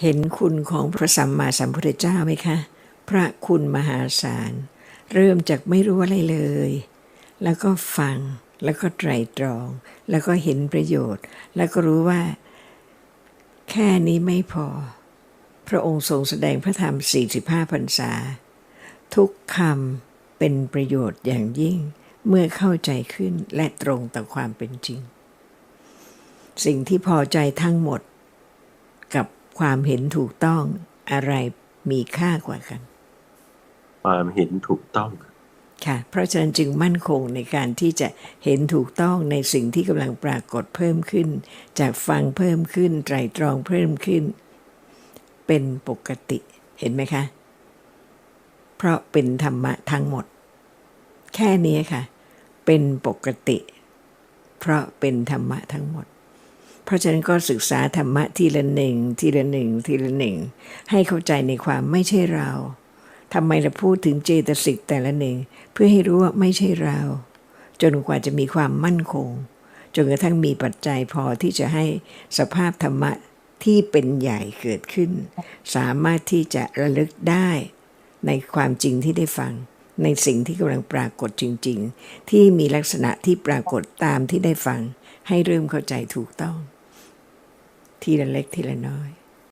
เห็นคุณของพระสัมมาสัมพุทธเจ้าไหมคะ พระคุณมหาศาล เริ่มจากไม่รู้อะไรเลย แล้วก็ฟัง แล้วก็ไตรตรอง แล้วก็เห็นประโยชน์ แล้วก็รู้ว่า แค่นี้ไม่พอ พระองค์ทรงแสดงพระธรรม 45พรรษา ทุกคำเป็นประโยชน์อย่างยิ่ง เมื่อเข้าใจขึ้นและตรงต่อความเป็นจริง สิ่งที่พอใจทั้งหมด ความเห็นถูกต้องอะไรมีค่ากว่ากัน ความเห็นถูกต้องค่ะ เพราะฉะนั้นจึงมั่นคงในการที่จะเห็นถูกต้องในสิ่งที่กำลังปรากฏเพิ่มขึ้น จากฟังเพิ่มขึ้นไตรตรองเพิ่มขึ้น เป็นปกติเห็นไหมคะ เพราะเป็นธรรมะทั้งหมด แค่นี้ค่ะ เป็นปกติ เพราะเป็นธรรมะทั้งหมด เพราะฉะนั้นก็ศึกษาธรรมะทีละหนึ่งทีละหนึ่งทีละหนึ่งให้เข้าใจในความไม่ใช่เราทำไมเราพูดถึงเจตสิกแต่ละหนึ่งเพื่อให้รู้ว่าไม่ใช่เรา จนกว่าจะมีความมั่นคง จนกระทั่งมีปัจจัยพอที่จะให้สภาพธรรมะที่เป็นใหญ่เกิดขึ้น สามารถที่จะระลึกได้ในความจริงที่ได้ฟัง ในสิ่งที่กำลังปรากฏจริง ๆ ที่มีลักษณะที่ปรากฏตามที่ได้ฟัง ให้เริ่มเข้าใจถูกต้อง ทีละเล็กทีละน้อย